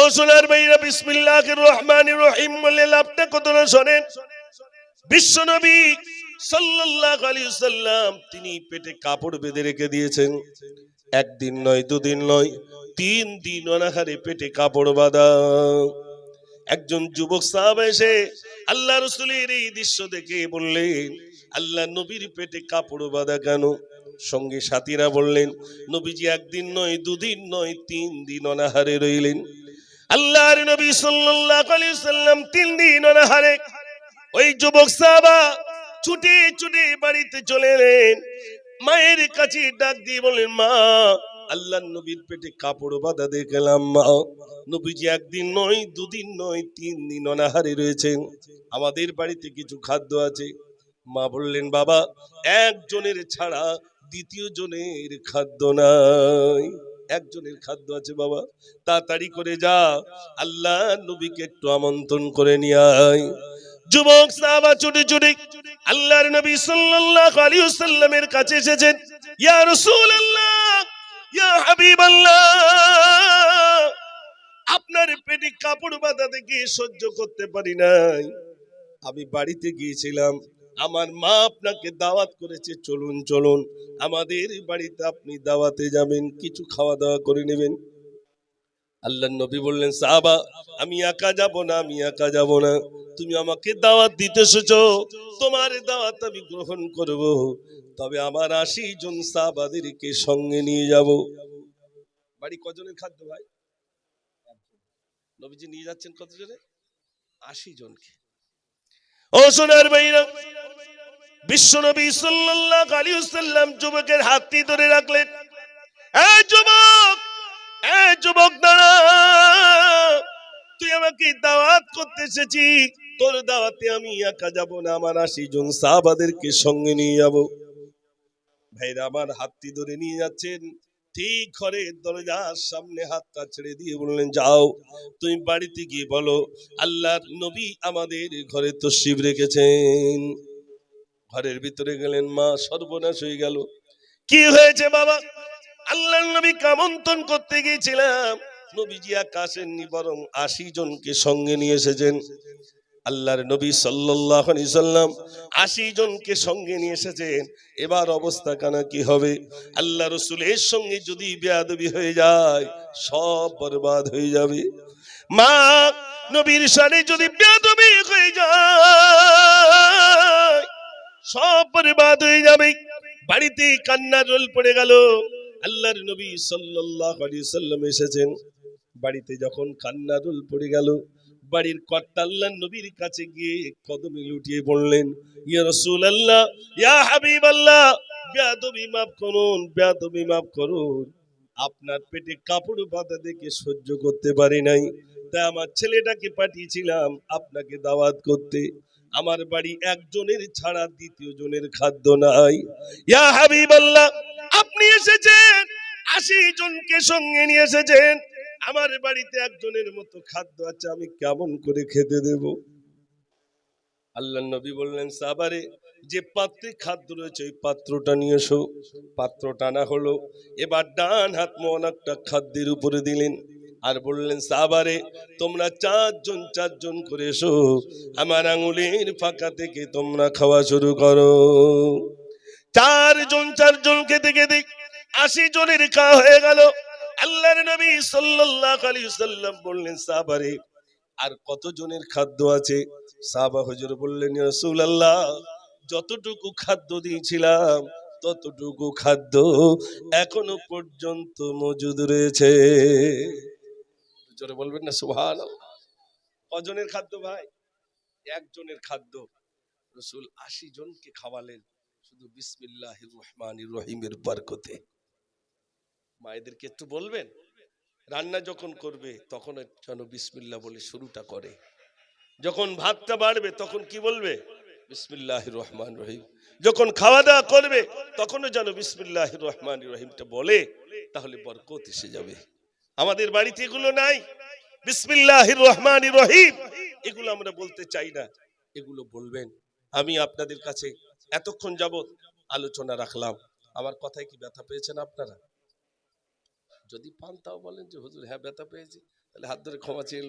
ও সোনার ভাইরা বিসমিল্লাহ রহমান রহিম বলে লাভটা কত না শোনেন বিশ্বনবী সাল্লাল্লাহু আলাইহি সাল্লাম তিনি পেটে কাপড় বেঁধে রেখে দিয়েছেন। একদিন নয়, দুদিন নয়, তিন দিন অনাহারে পেটে কাপড় বাঁধা। একজন যুবক সাহাব এসে আল্লাহ রসুলের এই দৃশ্য দেখে বললেন, আল্লাহ নবীর পেটে কাপড় বাঁধা কেন? সঙ্গে সাথীরা বললেন, নবীজি একদিন নয়, দুদিন নয়, তিন দিন অনাহারে রইলেন। আল্লাহর নবী সাল্লাল্লাহু আলাইহি সাল্লাম তিন দিন অনাহারে। ওই যুবক সাহাবা ছুটে ছুটে বাড়িতে চলে এলেন। মায়ের কাছে ডাক দিয়ে বলেন মা আল্লাহ নবীর পেটে কাপড় বাঁধা দেখলাম, মা। নবীজি একদিন নয়, দুদিন নয়, তিন দিন অনাহারে রয়েছেন। আমাদের বাড়িতে কিছু খাদ্য আছে। মা বললেন, বাবা, একজনের ছাড়া দ্বিতীয় জনের খাদ্য নাই। একজনের খাদ্য আছে বাবা, তাড়াতাড়ি করে যা। আল্লাহ নবীকে একটু আমন্ত্রণ করে নিয়ে আয়। যুবক, সাহাবা ছুটে ছুটে আল্লাহর নবী সাল্লাল্লাহু আলাইহি ওয়াসাল্লামের কাছে এসেছেন। ইয়া রাসূলুল্লাহ, ইয়া হাবিবাল্লাহ, আপনার পেটে কাপড় বাঁধা দেখে সহ্য করতে পারি নাই। আমি বাড়িতে গিয়েছিলাম আমার মা আপনাকে দাওয়াত করেছে, চলুন চলুন। আমাদের বাড়িতে আপনি দাওয়াতে যাবেন, কিছু খাওয়া দাওয়া করে নেবেন। আল্লাহ নবী বললেন, সাহাবা, আমি একা যাব না, আমি একা যাব না। তুমি আমাকে দাওয়াত দিতে এসেছ, তোমার দাওয়াত আমি গ্রহণ করব। তবে আমার আশি জন সাহাবাদেরকে সঙ্গে নিয়ে যাব। বাড়ি কজনের খাদ্য ভাই? নবীজি নিয়ে যাচ্ছেন কতজনে? আশি জনকে। ও সোনার ভাইরা বিশ্ব নবী সাল্লাল্লাহু আলাইহি ওয়াসাল্লাম যুবকের হাতটি ধরে রাখলেন। এই যুবক এই যুবক, দাঁড়া। তুই আমাকে দাওয়াত করতে এসেছি তোর দাওয়াতে আমি একা যাব না, আমার আশি জন সাহাবাদেরকে সঙ্গে নিয়ে যাব। ভাইরা আমার হাতটি ধরে নিয়ে যাচ্ছেন। ঠিক ঘরের দরজার সামনে হাতটা ছেড়ে দিয়ে বললেন, যাও, তুমি বাড়িতে গিয়ে বলো, আল্লাহর নবী আমাদের ঘরে তো শিব রেখেছেন। ঘরের ভিতরে গেলেন, মা সর্বনাশ হয়ে গেল। কি হয়েছে বাবা? আল্লাহর নবী কামন্তন করতে গিয়েছিলাম। নবীজি আকাশেননি বরং আশি জনকে সঙ্গে নিয়ে এসেছেন। আল্লাহর নবী সাল্লাম আশি জনকে সঙ্গে নিয়ে এসেছেন। এবার অবস্থা কানা কি হবে? আল্লাহ রসুলের সঙ্গে যদি বেয়াদবি হয়ে যায়, সব বরবাদ হয়ে যাবে। মা, নবীর সানে যদি বেয়াদবি হয়ে যায় সব বরবাদ হয়ে যাবে। বাড়িতে কান্নার রোল পড়ে গেল। আল্লাহর নবী সাল্লাল্লাহু সাল্লাম এসেছেন। বাড়িতে যখন কান্নার রোল পড়ে গেল, বাড়ির কর্তা আল্লাহ নবীর কাছে গিয়ে কদমে লুটিয়ে বললেন, ইয়া রসুল আল্লাহ ইয়া হাবিব আল্লাহ বেয়াদবি মাফ করুন, বেয়াদবি মাফ করুন। আপনার পেটে কাপড় বাঁধা দেখে সহ্য করতে পারি নাই। তাই আমার ছেলেটাকে পাঠিয়েছিলাম আপনাকে দাওয়াত করতে। আমার বাড়ি একজনের ছাড়া দ্বিতীয় জনের খাদ্য নাই। ইয়া হাবিবাল্লাহ, আপনি এসেছেন, আশি জনকে সঙ্গে নিয়ে এসেছেন। আমার বাড়িতে একজনের মতো খাদ্য আছে, আমি কেমন করে খেতে দেব? আল্লাহ নবী বললেন, সাবারে, যে পাত্রে খাদ্য রয়েছে, ওই পাত্রটা নিয়ে এসো। পাত্র টানা হলো, এবার ডান হাত মন একটা খাদ্যের উপরে দিলেন। আর বললেন, সাবারে, তোমরা চারজন চারজন করে এসো, আমার আঙুলের ফাঁকা থেকে তোমরা খাওয়া শুরু করো। চারজন চারজন খেতে খেতে আশি জনের খাওয়া হয়ে গেল। আল্লাহর নবী সাল্লাল্লাহু আলাইহি সাল্লাম বললেন সাহাবারে আর কত জনের খাদ্য আছে? সাহাবা হুজুর বললেন, ইয়া রাসূলুল্লাহ, যতটুকু খাদ্য দিয়েছিলাম, ততটুকু খাদ্য এখনও পর্যন্ত মজুদ রয়েছে। জোরে বলবেন না, সুবহানাল্লাহ। কজনের খাদ্য ভাই? একজনের খাদ্য। রসুল আশি জনকে খাওয়ালেন শুধু বিসমিল্লাহির রহমানির রহিমের বরকতে। মায়েদেরকে একটু বলবেন? রান্না যখন করবে, তখন যেন বিসমিল্লা বলে শুরুটা করে। যখন ভাতটা বাড়বে, তখন কি বলবে? বিসমিল্লাহ রহমান রহিম। যখন খাওয়া দাওয়া করবে, তখনও যেন বিসমিল্লাহ রহমান রহিমটা বলে, তাহলে বরকত এসে যাবে। আমাদের বাড়িতে এগুলো নাই। বিসমিল্লাহ রহমান রহিম। এগুলো আমরা বলতে চাই না, এগুলো বলবেন। আমি আপনাদের কাছে এতক্ষণ যাবৎ আলোচনা রাখলাম। আমার কথায় কি ব্যথা পেয়েছেন আপনারা? যদি পান তাও বলেন যে, হুজুর হ্যাঁ ব্যথা পেয়েছি। তাহলে হাত ধরে ক্ষমা চেয়ে